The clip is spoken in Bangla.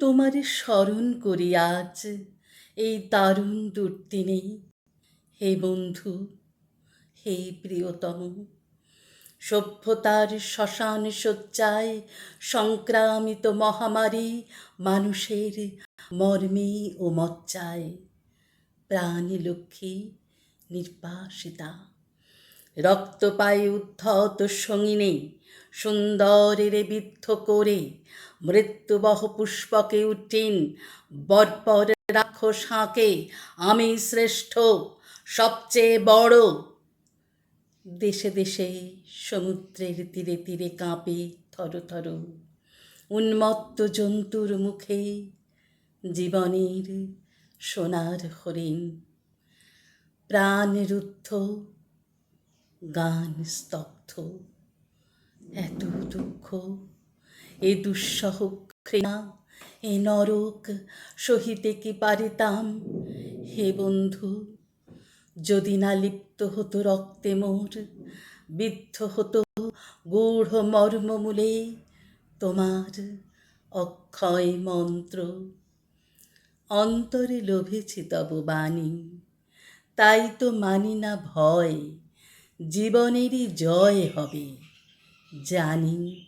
তোমারে স্মরণ করি আজ, এই দারুণ দুর্দিনে। হে বন্ধু, হে প্রিয়তম, সভ্যতার শ্মশান শয্যায় সংক্রামিত মহামারী মানুষের মর্মে ও মজ্জায়। প্রাণী লক্ষ্মী নির্বাসিতা। রক্ত পায়ে উদ্ধত সঙ্গিনী, সুন্দরের বিদ্ধ করে মৃত্যুবহ পুষ্পকে উঠিন, বরপর রাক্ষস হাঁকে, আমি শ্রেষ্ঠ, সবচেয়ে বড়। দেশে দেশে সমুদ্রের তীরে তীরে কাঁপে থর থর, উন্মত্ত জন্তুর মুখে জীবনের সোনার হরিণ। প্রাণ রুদ্ধ গান স্তব্ধ, এত দুঃখ, এ দুঃসহ ঘৃণা, এ নরক সহিতে কি পারিতাম? হে বন্ধু, যদি না লিপ্ত হতো রক্তে মোর, বিদ্ধ হতো গূঢ় মর্মমূলে তোমার অক্ষয় মন্ত্র। অন্তরে লোভেছি তব বাণী, তাই তো মানি না ভয়। জীবনেরই জয় হবে। জানি